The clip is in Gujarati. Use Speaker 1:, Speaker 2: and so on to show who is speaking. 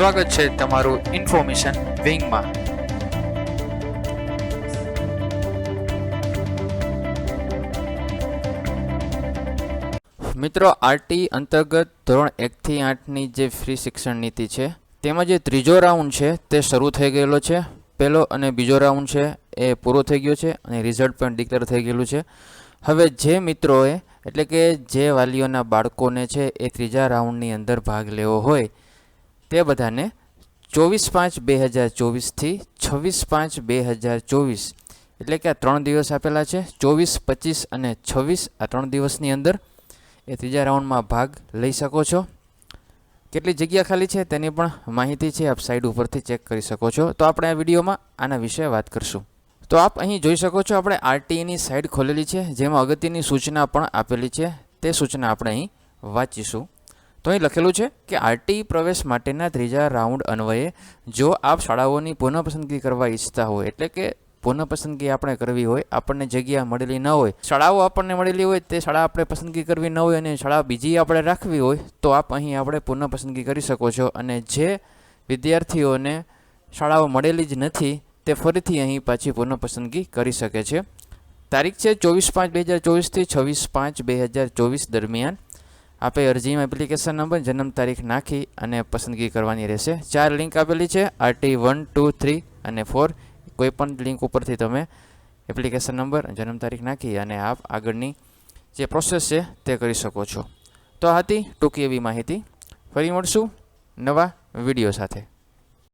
Speaker 1: સ્વાગત છે તમારું ઇન્ફોર્મેશન વિંગમાં. મિત્રો, આરટી અંતર્ગત ધોરણ એકથી આઠની જે ફ્રી શિક્ષણ નીતિ છે, તેમાં જે ત્રીજો રાઉન્ડ છે, તે શરૂ થઈ ગયેલો છે. પહેલો અને બીજો રાઉન્ડ છે, એ પૂરો થઈ ગયો છે અને રિઝલ્ટ પણ ડિક્લેર થઈ ગયેલું છે. હવે જે મિત્રોએ, એટલે કે જે વાલીઓના બાળકોને છે, એ ત્રીજા રાઉન્ડની અંદર ભાગ લેવો હોય તે બધાને ચોવીસ પાંચ બે હજાર ચોવીસથી છવ્વીસ પાંચ બે હજાર ચોવીસ. એટલે કે આ ત્રણ દિવસ આપેલા છે, ચોવીસ, પચીસ અને છવ્વીસ આ ત્રણ દિવસની અંદર એ ત્રીજા રાઉન્ડમાં ભાગ લઈ શકો છો. કેટલી જગ્યા ખાલી છે તેની પણ માહિતી છે, આપ સાઈડ ઉપરથી ચેક કરી શકો છો. તો આપણે આ વિડીયોમાં આના વિશે વાત કરશું. તો આપ અહીં જોઈ શકો છો આપણે આરટીઈની સાઇડ ખોલેલી છે, જેમાં અગત્યની સૂચના પણ આપેલી છે. તે સૂચના આપણે અહીં વાંચીશું. તો અહીં લખેલું છે કે આરટી પ્રવેશ માટેના ત્રીજા રાઉન્ડ અન્વયે જો આપ શાળાઓની પુનઃપસંદગી કરવા ઈચ્છતા હોય, એટલે કે પુનઃપસંદગી આપણે કરવી હોય, આપણને જગ્યા મળેલી ન હોય, શાળાઓ આપણને મળેલી હોય, તે શાળા આપણે પસંદગી કરવી ન હોય અને શાળા બીજી આપણે રાખવી હોય, તો આપ અહીં આપણે પુનઃપસંદગી કરી શકો છો. અને જે વિદ્યાર્થીઓને શાળાઓ મળેલી જ નથી, તે ફરીથી અહીં પાછી પુનઃપસંદગી કરી શકે છે. તારીખ છે ચોવીસ પાંચ બે હજાર ચોવીસથી છવ્વીસ પાંચ બે હજાર ચોવીસ દરમિયાન આપે અરજીમાં એપ્લિકેશન નંબર જન્મ તારીખ નાખી અને પસંદગી કરવાની રહેશે. ચાર લિંક આપેલી છે આરટી વન ટુ થ્રી અને ફોર કોઈપણ લિંક ઉપરથી તમે એપ્લિકેશન નંબર જન્મ તારીખ નાખી અને આપ આગળની જે પ્રોસેસ છે તે કરી શકો છો. તો આ હતી ટૂંકી એવી માહિતી. ફરી મળશું નવા વીડિયો સાથે.